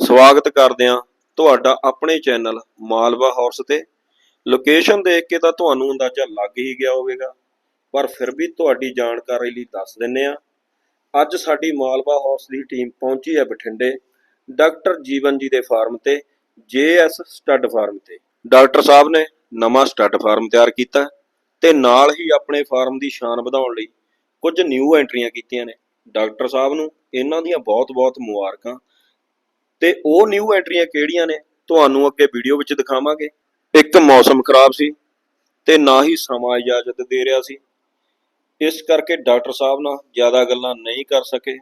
ਸਵਾਗਤ ਕਰਦੇ ਹਾਂ ਤੁਹਾਡਾ ਆਪਣੇ ਚੈਨਲ ਮਾਲਵਾ ਹਾਰਸ ਤੇ। ਲੋਕੇਸ਼ਨ ਦੇਖ ਕੇ ਤਾਂ ਤੁਹਾਨੂੰ ਅੰਦਾਜ਼ਾ ਲੱਗ ਹੀ ਗਿਆ ਹੋਵੇਗਾ, ਪਰ ਫਿਰ ਵੀ ਤੁਹਾਡੀ ਜਾਣਕਾਰੀ ਲਈ ਦੱਸ ਦਿੰਨੇ ਆ ਅੱਜ ਸਾਡੀ ਮਾਲਵਾ ਹਾਰਸ ਦੀ ਟੀਮ ਪਹੁੰਚੀ ਹੈ ਬਠਿੰਡੇ, ਡਾਕਟਰ ਜੀਵਨ ਜੀ ਦੇ ਫਾਰਮ ਤੇ, ਜੇਐਸ ਸਟੱਡ ਫਾਰਮ ਤੇ। ਡਾਕਟਰ ਸਾਹਿਬ ਨੇ ਨਵਾਂ ਸਟੱਡ ਫਾਰਮ ਤਿਆਰ ਕੀਤਾ ਤੇ ਨਾਲ ਹੀ ਆਪਣੇ ਫਾਰਮ ਦੀ ਸ਼ਾਨ ਵਧਾਉਣ ਲਈ ਕੁਝ ਨਿਊ ਐਂਟਰੀਆਂ ਕੀਤੀਆਂ ਨੇ। ਡਾਕਟਰ ਸਾਹਿਬ ਨੂੰ ਇਹਨਾਂ ਦੀਆਂ ਬਹੁਤ-ਬਹੁਤ ਮੁਬਾਰਕਾਂ। ਤੇ ਉਹ ਨਿਊ ਐਂਟਰੀਆਂ ਕਿਹੜੀਆਂ ਨੇ ਤੁਹਾਨੂੰ ਅੱਗੇ ਵੀਡੀਓ ਵਿੱਚ ਦਿਖਾਵਾਂਗੇ। ਇੱਕ ਮੌਸਮ ਖਰਾਬ ਸੀ ਤੇ ਨਾ ਹੀ ਸਮਾਂ ਇਜਾਜ਼ਤ ਦੇ ਰਿਹਾ ਸੀ। ਇਸ ਕਰਕੇ ਡਾਕਟਰ ਸਾਹਿਬ ਨਾਲ ਜ਼ਿਆਦਾ ਗੱਲਾਂ ਨਹੀਂ ਕਰ ਸਕੇ।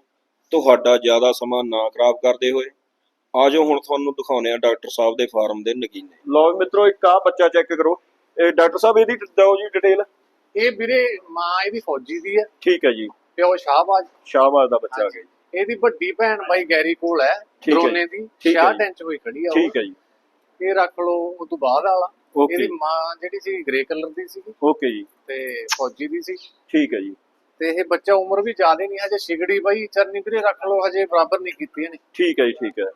ਤੁਹਾਡਾ ਜ਼ਿਆਦਾ ਸਮਾਂ ਨਾ ਖਰਾਬ ਕਰਦੇ ਹੋਏ। ਆਜੋ ਹੁਣ ਤੁਹਾਨੂੰ ਦਿਖਾਉਨੇ ਆ ਡਾਕਟਰ ਸਾਹਿਬ ਦੇ ਫਾਰਮ ਦੇ ਨਗੀਨੇ। ਲਓ ਮਿੱਤਰੋ ਇੱਕ ਆ ਬੱਚਾ ਚੈੱਕ ਕਰੋ। ਇਹ ਡਾਕਟਰ ਸਾਹਿਬ ਇਹਦੀ ਦਿਓ ਜੀ ਡਿਟੇਲ ਇਹ ਵੀਰੇ ਮਾਂ ਇਹਦੀ ਫੌਜੀ ਦੀ ਹੈ। ਠੀਕ ਹੈ ਜੀ। ਪਿਓ ਸ਼ਾਹਬਾਜ਼। ਸ਼ਾਹਬਾਜ਼ ਦਾ ਬੱਚਾ ਜੀ। ਇਹਦੀ ਵੱਡੀ ਭੈਣ ਬਾਈ ਗੈਰੀ ਕੋਲ ਹੈ ਠੀਕ ਹੈ। ਦੀ ਠੀਕ ਹੈ 66 ਇੰਚ ਹੋਈ ਖੜੀ ਆ ਉਹ। ਠੀਕ ਹੈ ਜੀ। ਇਹ ਰੱਖ ਲਓ ਉਹ ਤੋਂ ਬਾਅਦ ਵਾਲਾ। ਇਹਦੀ ਮਾਂ ਜਿਹੜੀ ਸੀ ਗ੍ਰੇ ਕਲਰ ਦੀ ਸੀ ਓਕੇ ਜੀ। ਤੇ ਫੌਜੀ ਦੀ ਸੀ। ਠੀਕ ਹੈ ਜੀ। ਤੇ ਇਹ ਬੱਚਾ ਉਮਰ ਵੀ ਜ਼ਿਆਦਾ ਨਹੀਂ ਹਜੇ ਛਿਗੜੀ ਬਾਈ ਚਰਨੀ ਵੀਰੇ ਰੱਖ ਲਓ ਹਜੇ ਬਰਾਬਰ ਨਹੀਂ ਕੀਤੀ ਇਹਨੇ ਠੀਕ ਹੈ ਜੀ ਠੀਕ ਹੈ।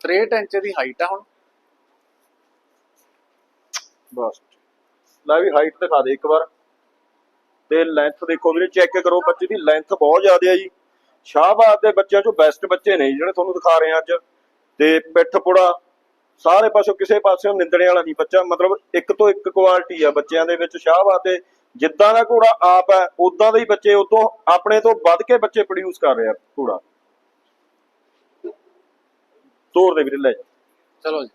63 ਇੰਚ ਦੀ ਹਾਈਟ ਆ ਹੁਣ। ਬਸ। ਲੈ ਵੀ ਹਾਈਟ ਦਿਖਾ ਦੇ ਇੱਕ ਵਾਰ। ਤੇ ਲੈਂਥ ਦੇਖੋ ਵੀਰੇ ਚੈੱਕ ਕਰੋ ਬੱਚੇ ਦੀ ਲੈਂਥ ਬਹੁਤ ਜ਼ਿਆਦਾ ਹੈ ਜੀ। ਸ਼ਾਹਬਾਦ ਦੇ ਬੱਚਿਆਂ ਚੋਂ ਬੈਸਟ ਬੱਚੇ ਨੇ ਜਿਹੜੇ ਤੁਹਾਨੂੰ ਦਿਖਾ ਰਹੇ ਹਾਂ ਅੱਜ। ਤੇ ਪਿੱਠ ਪੁੜਾ ਸਾਰੇ ਪਾਸੋਂ ਕਿਸੇ ਪਾਸਿਓਂ ਨਿੰਦਣੇ ਵਾਲਾ ਨਹੀਂ ਬੱਚਾ। ਮਤਲਬ ਇੱਕ ਤੋਂ ਇੱਕ ਕੁਆਲਿਟੀ ਆ ਬੱਚਿਆਂ ਦੇ ਵਿੱਚ ਸ਼ਾਹਬਾਦ ਦੇ। ਜਿੱਦਾਂ ਦਾ ਘੋੜਾ ਆਪ ਹੈ ਉਦਾਂ ਦੇ ਹੀ ਬੱਚੇ ਉਤੋਂ ਆਪਣੇ ਤੋਂ ਵੱਧ ਕੇ ਬੱਚੇ ਪ੍ਰੋਡਿਊਸ ਕਰ ਰਿਹਾ ਘੋੜਾ। ਤੋਰ ਦੇ ਵੀਰੇ ਲੈ ਜਾ। ਚਲੋ ਜੀ।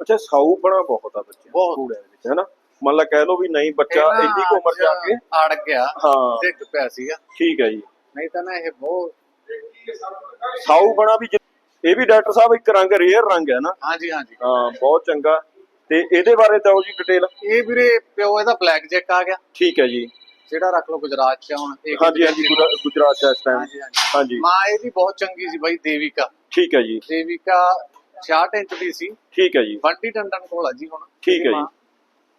ਅੱਛਾ ਸਾਊ ਬਣਾ ਬਹੁਤ ਆ ਬੱਚੇ ਬਹੁਤ। ਦੇ ਵਿੱਚ ਹੈਨਾ ਮੰਨ ਲਾ ਕਹਿ ਲਓ ਵੀ ਨਹੀਂ ਬੱਚਾ ਇਹ ਨਾ ਇੰਨੀ ਕੁ ਉਮਰ ਜਾ ਕੇ ਅੜ ਗਿਆ ਹਾਂ। ਡਿੱਗ ਪਿਆ ਸੀਗਾ। ਠੀਕ ਹੈ ਜੀ। ਨਹੀਂ ਤਾਂ ਨਾ ਇਹ ਬਹੁਤ ਸਾਊ ਬਣਾ ਵੀ ਜਿ- ਇਹ ਵੀ ਡਾਕਟਰ ਸਾਹਿਬ ਇੱਕ ਰੰਗ ਰੇਅਰ ਰੰਗ ਹੈ ਨਾ। ਹਾਂਜੀ ਹਾਂਜੀ। ਹਾਂ ਬਹੁਤ ਚੰਗਾ। ਤੇ ਇਹਦੇ ਬਾਰੇ ਦਿਓ ਜੀ ਡਿਟੇਲ ਇਹ ਵੀਰੇ ਪਿਓ ਇਹਦਾ ਬਲੈਕ ਜੈਕ ਆ ਗਿਆ। ਠੀਕ ਹੈ ਜੀ। ਜਿਹੜਾ ਰੱਖ ਲਓ ਗੁਜਰਾਤ ਚ ਆ ਹੁਣ ਇਹ ਹਾਂਜੀ ਹਾਂਜੀ ਗੁਜਰਾ- ਗੁਜਰਾਤ ਦਾ ਇਸ ਟਾਈਮ ਹਾਂਜੀ ਹਾਂਜੀ। ਹਾਂਜੀ। ਮਾਂ ਇਹਦੀ ਬਹੁਤ ਚੰਗੀ ਸੀ ਬਾਈ ਦੇਵਿਕਾ। ਠੀਕ ਹੈ ਜੀ। ਦੇਵਿਕਾ 66 ਇੰਚ ਦੀ ਸੀ। ਠੀਕ ਹੈ ਜੀ। ਬੰਟੀ ਟੰਡਨ ਕੋਲ ਆ ਜੀ ਹੁਣ। ਠੀਕ ਹੈ ਇਹਦੀ ਮਾਂ।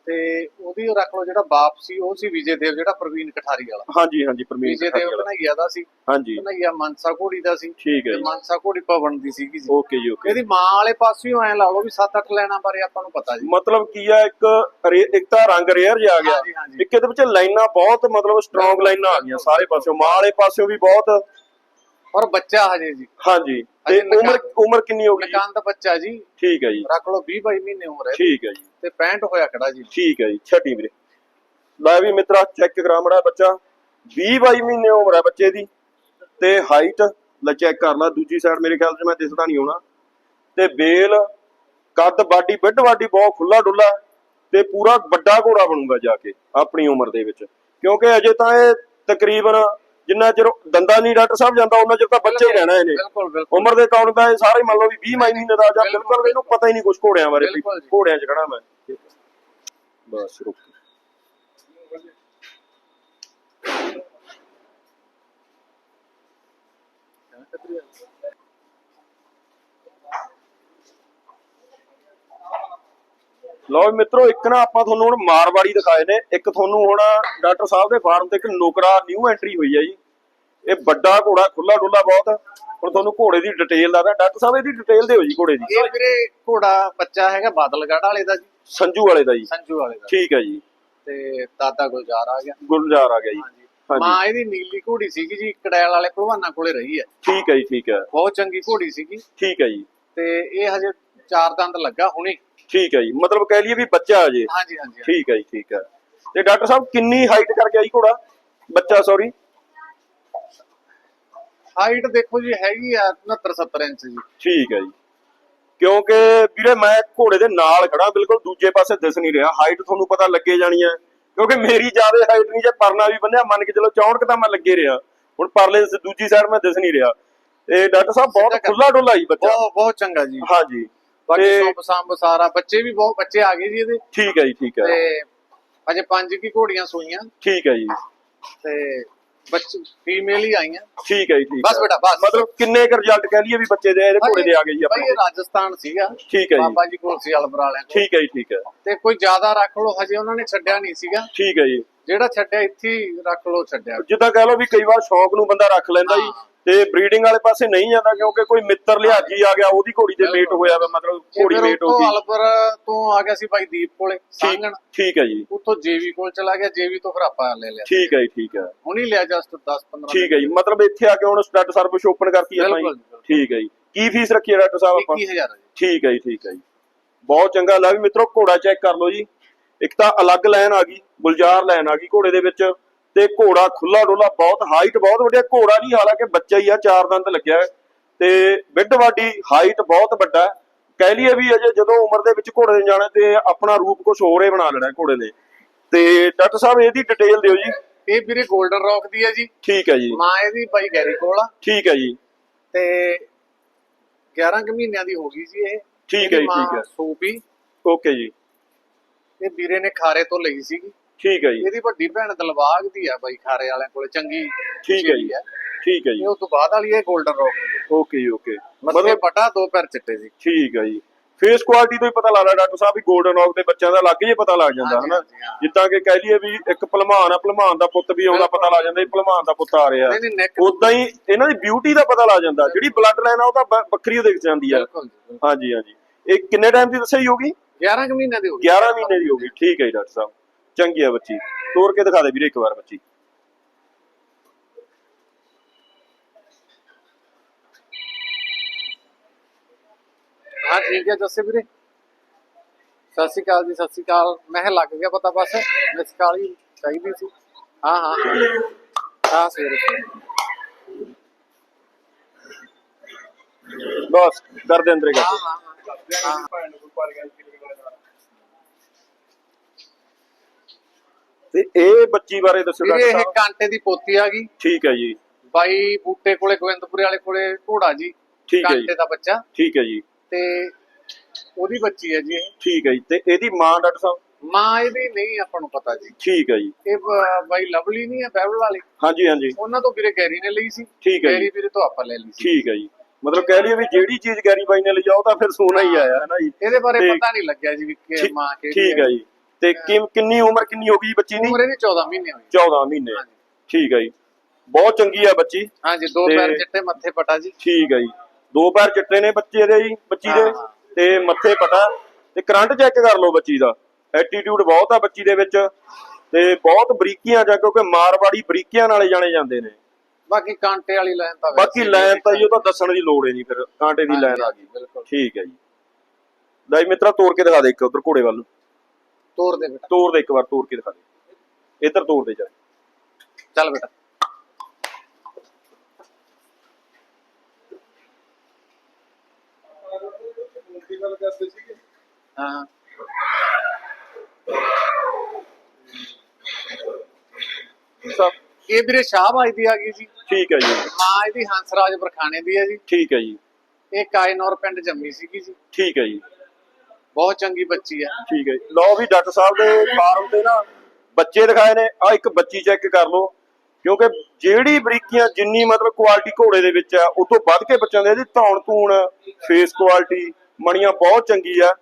ਤੇ ਉਹਦੀ ਉਹ ਰੱਖ ਲਓ ਜਿਹੜਾ ਬਾਪ ਸੀ ਉਹ ਸੀ ਵਿਜੇ ਦੇਵ ਜਿਹੜਾ ਪ੍ਰਵੀਨ ਕਠਾਰੀ ਵਾਲਾ। ਹਾਂਜੀ ਹਾਂਜੀ ਪਰਮੀਤ ਵਿਜੇ ਦੇਵ ਕਨਈਆ ਦਾ ਸੀ। ਹਾਂਜੀ। ਕਨਈਆ ਮਨਸਾ ਘੋੜੀ ਦਾ ਸੀ। ਠੀਕ ਹੈ ਤੇ ਮਨਸਾ ਘੋੜੀ ਪਵਨ ਦੀ ਸੀਗੀ ਜੀ। Okay ji okay. ਇਹਦੀ ਮਾਂ ਵਾਲੇ ਪਾਸਿਓਂ ਐ ਲਾ ਲਓ ਵੀ 7-8 ਲੈਣਾ ਬਾਰੇ ਆਪਾਂ ਨੂੰ ਪਤਾ ਜੀ। ਮਤਲਬ ਕੀ ਆ ਇੱਕ ਇੱਕ ਤਾਂ ਰੰਗ ਰੇਅਰ ਜਿਹਾ ਆ ਗਿਆ। ਇੱਕ ਇਹਦੇ ਵਿੱਚ ਲਾਈਨਾਂ ਬਹੁਤ ਮਤਲਬ ਸਟਰੋਂਗ ਲਾਈਨਾਂ ਆ ਗਈਆਂ ਸਾਰੇ ਪਾਸਿਓਂ। ਮਾਂ ਵਾਲੇ ਪਾਸਿਓਂ ਵੀ ਬਹੁਤ ਔਰ ਬੱਚਾ ਹਜੇ ਜੀ। ਹਾਂਜੀ। ਤੇ ਅਜੇ ਉਮਰ ਉਮਰ ਕਿੰਨੀ ਹੋ ਗਈ? ਜੀ? ਨਕੰਦ ਬੱਚਾ ਜੀ। ਠੀਕ ਹੈ ਜੀ। ਰੱਖ ਲਓ 20 22 ਮਹੀਨੇ ਉਮਰ ਹੈ। ਠੀਕ ਹੈ ਜੀ। ਤੇ 65 ਹੋਇਆ ਖੜਾ ਜੀ। ਠੀਕ ਹੈ ਜੀ ਛੱਡੀ ਵੀਰੇ। ਲੈ ਵੀ ਮਿੱਤਰਾ ਚੈੱਕ ਕਰਾ ਮੜਾ ਬੱਚਾ। 20 22 ਮਹੀਨੇ ਉਮਰ ਹੈ ਬੱਚੇ ਦੀ। ਤੇ ਹਾਈਟ ਲੈ ਚੈੱਕ ਕਰ ਲੈ। ਦੂਜੀ ਸਾਈਡ ਮੇਰੇ ਖਿਆਲ 'ਚ ਮੈਂ ਦਿਸਦਾ ਨਹੀਂ ਹੋਣਾ। ਤੇ ਬੇਲ ਕੱਦ ਬਾਡੀ ਬਿੱਡ ਬਾਡੀ ਬਹੁਤ ਖੁੱਲਾ ਡੁੱਲਾ ਤੇ ਪੂਰਾ ਵੱਡਾ ਘੋੜਾ ਬਣੂਗਾ ਜਾ ਕੇ ਆਪਣੀ ਉਮਰ ਦੇ ਵਿੱਚ। ਕਿਉਂਕਿ ਅਜੇ ਤਾਂ ਇਹ ਤਕਰੀਬਨ ਜਿੰਨਾ ਚਿਰ ਦੰਦਾ ਨਹੀਂ ਡਾਕਟਰ ਸਾਹਿਬ ਜਾਂਦਾ ਉਹਨਾਂ ਚਿਰ ਤਾਂ ਬੱਚੇ ਹੀ ਰਹਿਣਾ ਇਹਨੇ। ਬਿਲਕੁਲ ਬਿਲਕੁਲ ਉਮਰ ਦੇ ਅਕਾਊਂਟ ਦਾ ਇਹ ਸਾਰੇ ਮੰਨ ਲਓ ਵੀ 20 ਮਹੀਨੇ ਦਾ ਜਾਂ ਬਿਲਕੁਲ ਇਹਨੂੰ ਪਤਾ ਹੀ ਨਹੀਂ ਕੁਝ ਘੋੜਿਆਂ ਬਾਰੇ ਵੀ। ਬਿਲਕੁਲ ਜੀ। ਘੋੜਿਆਂ 'ਚ ਖੜਾ ਮੈਂ। ਬਸ ਰੁਕ। ਲਓ ਵੀ ਮਿੱਤਰੋ ਇੱਕ ਨਾ ਆਪਾਂ ਤੁਹਾਨੂੰ ਹੁਣ ਮਾਰਵਾੜੀ ਦਿਖਾਏ ਨੇ। ਇੱਕ ਤੁਹਾਨੂੰ ਹੁਣ ਡਾਕਟਰ ਸਾਹਿਬ ਦੇ ਫਾਰਮ ਤੇ ਇੱਕ ਨੁਕਰਾ ਨਿਊ ਐਂਟਰੀ ਹੋਈ ਹੈ ਜੀ। ਇਹ ਵੱਡਾ ਘੋੜਾ ਖੁੱਲਾ ਡੁੱਲਾ ਬਹੁਤ। ਹੁਣ ਤੁਹਾਨੂੰ ਘੋੜੇ ਦੀ ਡਿਟੇਲ ਦੱਸਦਾ। ਡਾਕਟਰ ਸਾਹਿਬ ਇਹਦੀ ਡਿਟੇਲ ਦਿਓ ਜੀ ਘੋੜੇ ਦੀ। ਇਹ ਵੀਰੇ ਘੋੜਾ ਬੱਚਾ ਹੈਗਾ ਬਾਦਲਗੜ੍ਹ ਵਾਲੇ ਦਾ ਜੀ। ਸੰਜੂ ਵਾਲੇ ਦਾ ਜੀ। ਸੰਜੂ ਵਾਲੇ ਦਾ। ਠੀਕ ਹੈ ਜੀ। ਤੇ ਦਾਦਾ ਗੁਲਜ਼ਾਰ ਆ ਗਿਆ। ਗੁਲਜ਼ਾਰ ਆ ਗਿਆ ਜੀ। ਮਾਂ ਇਹਦੀ ਨੀਲੀ ਘੋੜੀ ਸੀਗੀ ਜੀ ਕੜੈਲ ਵਾਲੇ ਭਲਵਾਨਾਂ ਕੋਲੇ ਰਹੀ ਹੈ ਠੀਕ ਹੈ ਜੀ ਠੀਕ ਹੈ ਬਹੁਤ ਚੰਗੀ ਘੋੜੀ ਸੀਗੀ। ਠੀਕ ਹੈ ਜੀ। ਤੇ ਇਹ ਹਜੇ ਚਾਰ ਦੰਦ ਲੱਗਾ ਹੁਣੇ। ਠੀਕ ਹੈ ਜੀ। ਮਤਲਬ ਕਹਿ ਲਈਏ ਵੀ ਬੱਚਾ ਅਜੇ ਹਾਂਜੀ ਹਾਂਜੀ ਠੀਕ ਹੈ ਜੀ ਠੀਕ ਹੈ। ਤੇ ਡਾਕਟਰ ਸਾਹਿਬ ਕਿੰਨੀ ਹਾਈਟ ਕਰ ਗਿਆ ਜੀ ਘੋੜਾ? ਬੱਚਾ ਸੌਰੀ ਹਾਈਟ ਦੇਖੋ ਜੀ ਹੈਗੀ ਆ 69 70 ਇੰਚ ਜੀ। ਠੀਕ ਹੈ ਜੀ। ਕਿਉਂਕਿ ਵੀਰੇ ਮੈਂ ਘੋੜੇ ਦੇ ਨਾਲ ਖੜਾ ਬਿਲਕੁਲ ਦੂਜੇ ਪਾਸੇ ਦਿਸ ਨਹੀਂ ਰਿਹਾ। ਹਾਈਟ ਤੁਹਾਨੂੰ ਪਤਾ ਲੱਗੇ ਜਾਣੀ ਹੈ। ਕਿਉਂਕਿ ਮੇਰੀ ਜ਼ਿਆਦਾ ਹਾਈਟ ਨਹੀਂ ਜੇ ਪਰਨਾ ਵੀ ਬੰਨਿਆ ਮੰਨ ਕੇ ਚਲੋ 64 ਤਾਂ ਮੈਂ ਲੱਗੇ ਰਿਹਾ। ਹੁਣ ਪਰਲੇ ਦੂਜੀ ਸਾਈਡ ਮੈਂ ਦਿਸ ਨਹੀਂ ਰਿਹਾ। ਇਹ ਡਾਕਟਰ ਸਾਹਿਬ ਬਹੁਤ ਖੁੱਲਾ ਡੁੱਲਾ ਜੀ ਬੱਚਾ। ਬਹੁਤ ਬਹੁਤ ਚੰਗਾ ਜੀ। ਹਾਂਜੀ। ਬਾਕੀ ਤੇ ਸੰਬ ਸਾਰਾ ਬੱਚੇ ਵੀ ਬਹੁਤ ਬੱਚੇ ਆ ਗਏ ਜੀ ਇਹਦੇ। ਠੀਕ ਹੈ ਜੀ ਠੀਕ ਹੈ। ਤੇ ਅਜੇ ਪੰਜ ਕੀ ਘੋੜੀਆਂ ਸੂਈਆਂ। ਠੀਕ ਹੈ ਜੀ। ਤੇ ਬੱਚੇ ਫੀਮੇਲ ਹੀ ਆਈਆਂ। ਠੀਕ ਹੈ ਜੀ ਠੀਕ ਬਸ ਹੈ। ਬੇਟਾ, ਬਸ। ਮਤਲਬ ਕਿੰਨੇ ਕੁ ਰਿਜ਼ਲਟ ਕਹਿ ਲਈਏ ਵੀ ਬੱਚੇ ਦੇ ਇਹਦੇ ਘੋੜੇ ਦੇ ਆ ਗਏ ਜੀ ਭਾਈ ਆਪਣੇ ਇਹ ਰਾਜਸਥਾਨ ਸੀਗਾ। ਠੀਕ ਹੈ ਜੀ। ਬਾਬਾ ਜੀ ਕੋਲ ਸੀ ਅਲਬਰ ਵਾਲਿਆਂ ਕੋਲ। ਠੀਕ ਹੈ ਜੀ ਠੀਕ ਹੈ। ਤੇ ਕੋਈ ਜ਼ਿਆਦਾ ਰੱਖ ਲੋ ਹਜੇ ਉਹਨਾਂ ਨੇ ਛੱਡਿਆ ਨਹੀਂ ਸੀਗਾ। ਠੀਕ ਹੈ ਜੀ। ਜਿਹੜਾ ਛੱਡਿਆ ਇੱਥੇ ਹੀ ਰੱਖ ਲਓ ਛੱਡਿਆ। ਜਿੱਦਾਂ ਕਹਿ ਲਓ ਵੀ ਕਈ ਵਾਰ ਸ਼ੌਕ ਨੂੰ ਬੰਦਾ ਰੱਖ ਲੈਂਦਾ ਜੀ ਤੇ ਬਰੀਡਿੰਗ ਵਾਲੇ ਪਾਸੇ ਨਹੀਂ ਜਾਂਦਾ ਕਿਉਂਕਿ ਕੋਈ ਮਿੱਤਰ ਲਿਹਾਜੀ ਆ ਗਿਆ ਉਹਦੀ ਘੋੜੀ ਤੇ ਮੇਟ ਹੋਇਆ ਵਾ ਮਤਲਬ ਘੋੜੀ ਮੇਟ ਹੋ ਗਈ। ਅਲਪਰ ਤੋਂ ਆ ਗਿਆ ਸੀ ਭਾਈ ਦੀਪ ਕੋਲੇ ਸਾਂਗਣ। ਠੀਕ ਹੈ ਜੀ। ਉੱਥੋਂ ਜੇਵੀ ਕੋਲ ਚਲਾ ਗਿਆ ਜੇਵੀ ਤੋਂ ਫਿਰ ਆਪਾਂ ਲੈ ਲਿਆ। ਠੀਕ ਹੈ ਜੀ ਠੀਕ ਹੈ। ਹੁਣੀ ਲਿਆ ਜਸਟ 10 15 ਠੀਕ ਹੈ ਜੀ ਮਤਲਬ ਇੱਥੇ ਆ ਕੇ ਹੁਣ ਸਟੱਡ ਸਰਵਿਸ ਓਪਨ ਕਰਤੀ ਆਪਾਂ ਜੀ। ਠੀਕ ਹੈ ਜੀ। ਕੀ ਫੀਸ ਰੱਖੀ ਹੈ ਡਾਕਟਰ ਸਾਹਿਬ ਆਪਾਂ? 21000 ਹੈ ਜੀ। ਠੀਕ ਹੈ ਜੀ ਠੀਕ ਹੈ ਜੀ। ਬਹੁਤ ਚੰਗਾ ਲੈ ਵੀ ਮਿੱਤਰੋ ਘੋੜਾ ਚੈੱਕ ਕਰ ਲਓ ਜੀ। ਇੱਕ ਤਾਂ ਅਲੱਗ ਲਾਈਨ ਆ ਗਈ ਗੁਲਜ਼ਾਰ ਲਾਈਨ ਆ ਗਈ ਘੋੜੇ ਦੇ ਵਿੱਚ ਤੇ ਘੋੜਾ ਖੁੱਲਾ ਡੋਲਾ ਬਹੁਤ ਹਾਈਟ ਬਹੁਤ ਵਧੀਆ ਘੋੜਾ ਨਹੀਂ ਹਾਲਾਂਕਿ ਬੱਚਾ ਹੀ ਆ ਚਾਰ ਦੰਦ ਲੱਗਿਆ ਤੇ ਬਿੱਡ ਵਾਡੀ ਹਾਈਟ ਬਹੁਤ ਵੱਡਾ। ਕਹਿ ਲਈਏ ਵੀ ਅਜੇ ਜਦੋਂ ਉਮਰ ਦੇ ਵਿੱਚ ਘੋੜੇ ਨੇ ਜਾਣਾ ਤੇ ਆਪਣਾ ਰੂਪ ਕੁਝ ਹੋਰ ਹੀ ਬਣਾ ਲੈਣਾ ਘੋੜੇ ਨੇ। ਤੇ ਡਾਕਟਰ ਸਾਹਿਬ ਇਹਦੀ ਡਿਟੇਲ ਦਿਓ ਜੀ। ਇਹ ਵੀਰੇ 골ਡਨ ਰੌਕ ਦੀ ਹੈ ਜੀ। ਠੀਕ ਹੈ ਜੀ। ਮਾਂ ਇਹਦੀ ਭਾਈ ਗੈਰੀ ਕੋਲ ਆ। ਠੀਕ ਹੈ ਜੀ। ਤੇ 11 ਕੁ ਮਹੀਨਿਆਂ ਦੀ ਹੋ ਗਈ ਸੀ ਇਹ। ਠੀਕ ਹੈ ਜੀ, ਠੀਕ ਹੈ। ਸੂਪੀ ਓਕੇ ਜੀ। ਇਹ ਵੀਰੇ ਨੇ ਖਾਰੇ ਤੋਂ ਲਈ ਸੀਗੀ। ਠੀਕ ਹੈ ਜੀ। ਇਹਦੀ ਵੱਡੀ ਭੈਣ ਦਲਬਾਗ ਦੀ ਆ ਬਾਈ ਖਾਰੇ ਵਾਲਿਆਂ ਕੋਲੇ ਚੰਗੀ ਠੀਕ ਹੈ ਜੀ। ਠੀਕ ਹੈ ਜੀ। ਇਹ ਉਸ ਤੋਂ ਬਾਅਦ ਵਾਲੀ ਇਹ 골ਡਨ ਰੌਕ ਦੀ ਹੈ ਓਕੇ ਜੀ ਓਕੇ। ਮਤਲਬ ਬਟਾ ਦੋ ਪੈਰ ਚਿੱਟੇ ਸੀ। ਠੀਕ ਹੈ ਜੀ। ਫੇਸ ਕੁਆਲਿਟੀ ਤੋਂ ਹੀ ਪਤਾ ਲੱਗਦਾ ਡਾਕਟਰ ਸਾਹਿਬ ਵੀ 골ਡਨ ਔਕ ਦੇ ਬੱਚਿਆਂ ਦਾ ਲੱਗ ਜੇ ਪਤਾ ਲੱਗ ਜਾਂਦਾ ਹਨਾ? ਹਾਂ। ਜਿੱਦਾਂ ਕਿ ਕਹਿ ਲਈਏ ਵੀ ਇੱਕ ਭਲਮਾਨ ਆ ਭਲਮਾਨ ਦਾ ਪੁੱਤ ਵੀ ਆਉਂਦਾ ਪਤਾ ਲੱਗ ਜਾਂਦਾ ਵੀ ਭਲਮਾਨ ਦਾ ਪੁੱਤ ਆ ਰਿਹਾ। ਉਦਾਂ ਹੀ ਇਹਨਾਂ ਦੀ ਬਿਊਟੀ ਦਾ ਪਤਾ ਲੱਗ ਜਾਂਦਾ ਜਿਹੜੀ ਬਲੱਡ ਲਾਈਨ ਆ ਉਹ ਤਾਂ ਵੱਖਰੀ ਦਿਖ ਜਾਂਦੀ ਆ। ਹਾਂਜੀ ਹਾਂਜੀ। ਇਹ ਕਿੰਨੇ ਟਾਈਮ ਦੀ ਦੱਸਿਆ ਜੀ ਹੋਗੀ 11 ਕੁ ਮਹੀਨਿਆਂ ਦੀ ਹੋ ਗਈ। 11 ਮਹੀਨੇ ਦੀ ਹੋਗੀ ਠੀਕ ਹੈ ਜੀ ਡਾਕਟਰ ਸਾਹਿਬ। ਚੰਗੀ ਆ ਬੱਚੀ। ਤੋੜ ਕੇ ਦਿਖਾ ਦੇ ਵੀਰੇ ਇੱਕ ਵਾਰ ਬੱਚੀ। ਹਾਂ ਠੀਕ ਹੈ ਜੱਸੇ ਵੀਰੇ। ਸਤਿ ਸ਼੍ਰੀ ਅਕਾਲ ਜੀ ਸਤਿ ਸ਼੍ਰੀ ਅਕਾਲ। ਮੈਂ ਲੱਗ ਗਿਆ ਪਤਾ ਬਸ ਮਿਸ ਕਾਲ ਹੀ ਚਾਹੀਦੀ ਸੀ। ਹਾਂ ਹਾਂ। ਹਾਂ ਹਾਂ ਸਵੇਰੇ ਸਵੇਰੇ। ਬਸ ਕਰ ਦੇ ਅੰਦਰੇ ਕਰ ਹਾਂ ਹਾਂ ਹਾਂ ਹਾਂ ਤੇ ਇਹ ਬੱਚੀ ਬਾਰੇ ਦੱਸੋ ਵੀਰੇ ਇਹ ਕਾਂਟੇ ਦੀ ਪੋਤੀ ਆ ਗਈ। ਠੀਕ ਹੈ ਜੀ। ਬਾਈ ਬੂਟੇ ਕੋਲੇ ਗੋਬਿੰਦਪੁਰੇ ਵਾਲੇ ਕੋਲੇ ਘੋੜਾ ਜੀ। ਠੀਕ ਹੈ ਜੀ। ਕਾਂਟੇ ਦਾ ਬੱਚਾ। ਠੀਕ ਹੈ ਜੀ। ਤੇ ਉਹਦੀ ਬੱਚੀ ਹੈ ਜੀ ਇਹ। ਠੀਕ ਹੈ ਜੀ। ਤੇ ਇਹਦੀ ਮਾਂ ਡਾਕਟਰ ਸਾਹਿਬ? ਮਾਂ ਇਹਦੀ ਨਹੀਂ ਆਪਾਂ ਨੂੰ ਪਤਾ ਜੀ। ਠੀਕ ਹੈ ਜੀ। ਇਹ ਬਾਈ ਲਵਲੀ ਨਹੀਂ ਹੈ ਬੈਬਲ ਵਾਲੀ? ਹਾਂਜੀ ਹਾਂਜੀ। ਉਹਨਾਂ ਤੋਂ ਵੀਰੇ ਗੈਰੀ ਨੇ ਲਈ ਸੀ। ਠੀਕ ਹੈ ਜੀ। ਗੈਰੀ ਵੀਰੇ ਤੋਂ ਆਪਾਂ ਲੈ ਲਈ ਸੀ। ਠੀਕ ਹੈ ਜੀ। ਮਤਲਬ ਕਹਿ ਲਈਏ ਵੀ ਜਿਹੜੀ ਚੀਜ਼ ਗੈਰੀ ਬਾਈ ਨੇ ਲਈ ਆ ਉਹ ਤਾਂ ਫਿਰ ਸੋਨਾ ਹੀ ਆਇਆ ਹੈ ਨਾ ਜੀ। ਇਹਦੇ ਬਾਰੇ ਪਤਾ ਨਹੀਂ ਲੱਗਿਆ ਜੀ ਵੀ ਕਿ ਮਾਂ ਕਿਹੜੀ ਠੀਕ ਹੈ। ਜੀ। ਤੇ ਕਿੰਨ- ਕਿੰਨੀ ਉਮਰ ਕਿੰਨੀ ਹੋ ਗਈ ਜੀ ਬੱਚੀ ਦੀ? ਉਮਰ ਇਹਦੀ 14 ਮਹੀਨੇ ਹੋਈ। 14 ਮਹੀਨੇ। ਹਾਂਜੀ। ਠੀਕ ਹੈ ਜੀ। ਬਹੁਤ ਚੰਗੀ ਆ ਬੱਚੀ। ਹਾਂਜੀ ਦੋ ਤੇ- ਪੈਰ ਚਿੱਟੇ ਮੱਥੇ ਪਟਾ ਜੀ। ਠੀਕ ਹੈ ਜੀ। ਦੋ ਪੈਰ ਚਿੱਟੇ ਨੇ ਬੱਚੇ ਦੇ ਜੀ ਬੱਚੀ ਦੇ। ਹਾਂ। ਤੇ ਮੱਥੇ ਪਟਾ। ਤੇ ਕਰੰਟ ਚੈੱਕ ਕਰ ਲਓ ਬੱਚੀ ਦਾ। ਐਟੀਟਿਊਡ ਬਹੁਤ ਆ ਬੱਚੀ ਦੇ ਵਿੱਚ। ਤੇ ਬਹੁਤ ਬਰੀਕੀਆਂ ਜਾਂ ਕਿਉਂਕਿ ਮਾਰਵਾੜੀ ਬਰੀਕੀਆਂ ਨਾਲੇ ਜਾਣੇ ਜਾਂਦੇ ਨੇ। ਬਾਕੀ ਕਾਂਟੇ ਵਾਲੀ ਲਾਈਨ ਤਾਂ ਬਾਕੀ ਵੈਸੇ ਲਾਈਨ ਤਾਂ ਜੀ ਉਹ ਤਾਂ ਦੱਸਣ ਦੀ ਲੋੜ ਹੀ ਨਹੀਂ ਫਿਰ। ਕਾਂਟੇ ਦੀ ਹਾਂਜੀ, ਲਾਈਨ ਆ ਗਈ। ਬਿਲਕੁਲ। ਠੀਕ ਹੈ ਜੀ। ਦਾਈ ਮਿੱਤਰਾ ਤੋੜ ਕੇ ਦਿਖਾ ਦੇ ਇੱਕ ਉਧਰ ਘੋੜੇ ਵੱਲ ਨੂੰ। ਤੋੜ ਦੇ ਬੇਟਾ। ਤੋੜ ਦੇ ਇੱਕ ਵਾਰ ਤੋੜ ਕੇ ਦਿਖਾ ਦੇ। ਇੱਧਰ ਤੋੜ ਦੇ ਜਾ। ਚੱਲ ਬੇਟਾ। ਹਾਂ। ਸਭ ਇਹ ਵੀਰੇ ਸ਼ਾਹਬਾਜ ਦੀ ਆ ਗਈ ਜੀ। ਠੀਕ ਹੈ ਜੀ। ਮਾਂ ਇਹਦੀ ਹੰਸਰਾਜ ਬਰਖਾਣੇ ਦੀ ਹੈ ਜੀ। ਠੀਕ ਹੈ ਜੀ। ਇਹ ਕਾਇਨੌਰ ਪਿੰਡ ਜੰਮੀ ਸੀਗੀ ਜੀ। ਠੀਕ ਹੈ ਜੀ। ਬਹੁਤ ਚੰਗੀ ਬੱਚੀ ਆ। ਠੀਕ ਹੈ ਜੀ। ਲਓ ਵੀ ਡਾਕਟਰ ਸਾਹਿਬ ਦੇ ਫਾਰਮ ਤੇ ਨਾ ਬੱਚੇ ਦਿਖਾਏ ਨੇ। ਆ ਇੱਕ ਬੱਚੀ ਚੈੱਕ ਕਰ ਲਓ ਕਿਉਂਕਿ ਜਿਹੜੀ ਬਰੀਕੀਆਂ ਜਿੰਨੀ ਮਤਲਬ ਕੁਆਲਿਟੀ ਘੋੜੇ ਦੇ ਵਿੱਚ ਆ ਉਹ ਤੋਂ ਵੱਧ ਕੇ ਬੱਚਿਆਂ ਦੇ ਇਹਦੀ ਧੌਣ ਧੂਣ ਫੇਸ ਕੁਆਲਿਟੀ ਮਣੀਆਂ ਬਹੁਤ ਚੰਗੀ ਆ।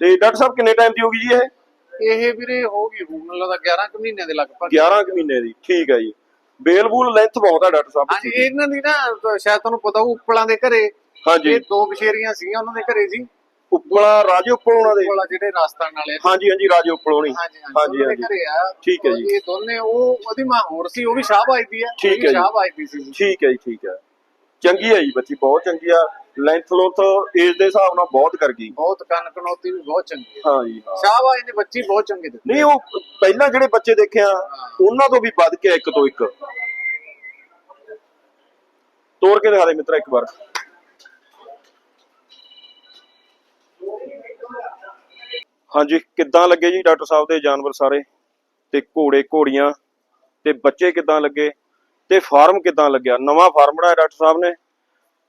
ਤੇ ਡਾਕਟਰ ਸਾਹਿਬ ਕਿੰਨੇ ਟਾਈਮ ਦੀ ਹੋ ਗਈ ਜੀ ਇਹ? ਇਹ ਵੀਰੇ ਹੋ ਗਈ ਹੁਣ ਲੱਗਦਾ 11 ਕੁ ਮਹੀਨਿਆਂ ਦੇ ਲਗਭਗ। 11 ਕੁ ਮਹੀਨੇ ਦੀ ਠੀਕ ਹੈ ਜੀ। ਬੇਲਬੂਲ ਲੈਂਥ ਬਹੁਤ ਆ ਡਾਕਟਰ ਸਾਹਿਬ ਹਾਂਜੀ ਇਹਨਾਂ ਦੀ ਨਾ ਸ਼ਾਇਦ ਤੁਹਾਨੂੰ ਪਤਾ ਹੋਊ ਉੱਪਲਾਂ ਦੇ ਘਰੇ। ਹਾਂਜੀ। ਇਹ ਦੋ ਬਸ਼ੇਰੀਆਂ ਸੀਗੀਆਂ ਉਹਨਾਂ ਦੇ ਘਰੇ ਜੀ। ਉੱਪਲਾ ਰਾਜੇ ਉੱਪਲ ਉਹਨਾਂ ਦੇ। ਉੱਪਲਾ ਜਿਹੜੇ ਰਾਜਸਥਾਨ ਵਾਲੇ ਆ। ਹਾਂਜੀ ਹਾਂਜੀ ਰਾਜੇ ਉੱਪਲ ਹੋਣੀ। ਹਾਂਜੀ ਹਾਂਜੀ, ਹਾਂਜੀ ਉਹਦੇ ਹਾਂਜੀ। ਘਰੇ ਆ। ਠੀਕ ਹੈ ਜੀ। ਇਹ ਦੋਨੇ ਉਹ ਉਹਦੀ ਮਾਂ ਹੋਰ ਸੀ ਉਹ ਵੀ ਸ਼ਾਹਬਾਜ ਦੀ ਆ ਠੀਕ ਹੈ ਜੀ। ਸ਼ਾਹਬਾਜ ਦੀ ਸੀ ਜੀ। ਠੀਕ ਹੈ ਜੀ ਠੀਕ ਹੈ। ਚੰਗੀ ਹੈ ਜੀ ਬੱਚੀ ਬਹੁਤ ਚੰਗੀ ਆ। ਲੈਂਥ ਲੋਥ ਏਜ ਦੇ ਹਿਸਾਬ ਨਾਲ ਬਹੁਤ ਕਰ ਗਈ। ਬਹੁਤ ਕੰਨ ਕਨੌਤੀ ਵੀ ਬਹੁਤ ਚੰਗੀ ਹੈ। ਹਾਂ ਜੀ ਹਾਂ। ਸ਼ਾਹਬਾਜ ਦੀ ਬੱਚੀ ਬਹੁਤ ਚੰਗੀ ਦਿੱਤੀ ਨਹੀਂ ਉਹ ਪਹਿਲਾਂ ਜਿਹੜੇ ਬੱਚੇ ਦੇਖਿਆ ਉਹਨਾਂ ਤੋਂ ਵੀ ਵੱਧ ਕੇ ਇੱਕ ਤੋਂ ਇੱਕ। ਤੋੜ ਕੇ ਦਿਖਾ ਦੇ ਮਿੱਤਰਾ ਇੱਕ ਵਾਰ। ਹਾਂਜੀ, ਕਿੱਦਾਂ ਲੱਗੇ ਜੀ ਡਾਕਟਰ ਸਾਹਿਬ ਦੇ ਜਾਨਵਰ ਸਾਰੇ? ਤੇ ਘੋੜੇ, ਘੋੜੀਆਂ, ਤੇ ਬੱਚੇ ਕਿੱਦਾਂ ਲੱਗੇ? ਤੇ ਫਾਰਮ ਕਿੱਦਾਂ ਲੱਗਿਆ? ਨਵਾਂ ਫਾਰਮ ਬਣਾਇਆ ਡਾਕਟਰ ਸਾਹਿਬ ਨੇ।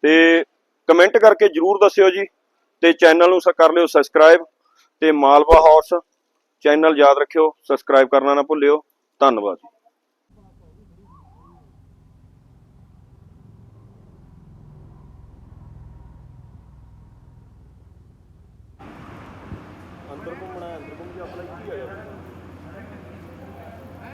ਤੇ ਕਮੈਂਟ ਕਰਕੇ ਜਰੂਰ ਦੱਸਿਓ ਜੀ। ਤੇ ਚੈਨਲ ਨੂੰ ਸ- ਕਰ ਲਿਓ ਸਬਸਕ੍ਰਾਈਬ। ਤੇ ਮਾਲਵਾ ਹਾਰਸ ਚੈਨਲ ਯਾਦ ਰੱਖਿਓ, ਸਬਸਕ੍ਰਾਈਬ ਕਰਨਾ ਨਾ ਭੁੱਲਿਓ। ਧੰਨਵਾਦ ਜੀ।